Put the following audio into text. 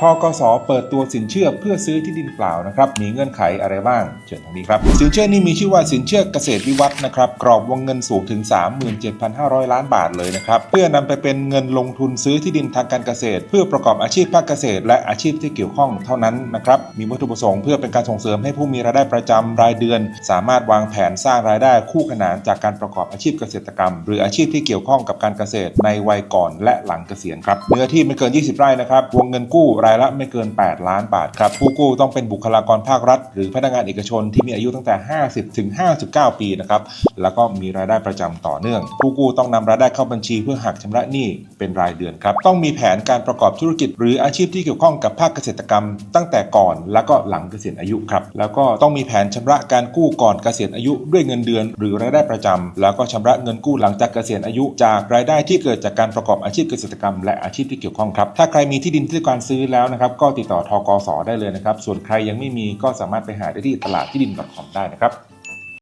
ทกสเปิดตัวสินเชื่อเพื่อซื้อที่ดินเปล่านะครับมีเงื่อนไขอะไรบ้างเชิญทางนี้ครับสินเชื่อนี้มีชื่อว่าสินเชื่อเกษตรวิวัฒน์นะครับกรอบวงเงินสูงถึง 37,500 ล้านบาทเลยนะครับเพื่อนำไปเป็นเงินลงทุนซื้อที่ดินทางการเกษตร เพื่อประกอบอาชีพภาคเกษตร และอาชีพที่เกี่ยวข้องเท่านั้นนะครับมีวัตถุประสงค์เพื่อเป็นการส่งเสริมให้ผู้มีรายได้ประจำรายเดือน สามารถวางแผนสร้างรายได้คู่ขนานจากการประกอบอาชีพเกษตรกรรม หรืออาชีพที่เกี่ยวข้องกับการเกษตรในวัยก่อนและหลังเกษียณครับเนื้อที่ไม่เกิน 20 ไร่นะครับวงเงินกู้รายละไม่เกิน 8 ล้านบาทครับผู้กู้ต้องเป็นบุคลากรภาครัฐ หรือพนักงานเอกชนที่มีอายุตั้งแต่ 50 ถึง 59 ปีนะครับแล้วก็มีรายได้ประจำต่อเนื่อง ผู้กู้ต้องนำรายได้เข้าบัญชีเพื่อหักชำระหนี้เป็นรายเดือนครับต้องมีแผนการประกอบธุรกิจ หรืออาชีพที่เกี่ยวข้องกับภาคเกษตรกรรม ตั้งแต่ก่อนแล้วก็หลังเกษียณอายุครับแล้วก็ต้องมีแผนชำระการกู้ก่อนเกษียณอายุด้วยเงินเดือน หรือรายได้ประจำแล้วก็ชำระเงินกู้หลังจากเกษียณอายุ จากรายได้ที่เกิดจากการประกอบอาชีพเกษตรกรรม และอาชีพที่เกี่ยวข้องครับถ้าใครมีที่ดินที่การซื้อแล้วนะครับ ก็ติดต่อทกสได้เลยนะครับ ส่วนใครยังไม่มีก็สามารถไปหาได้ที่ตลาดที่ดิน .com ได้นะครับ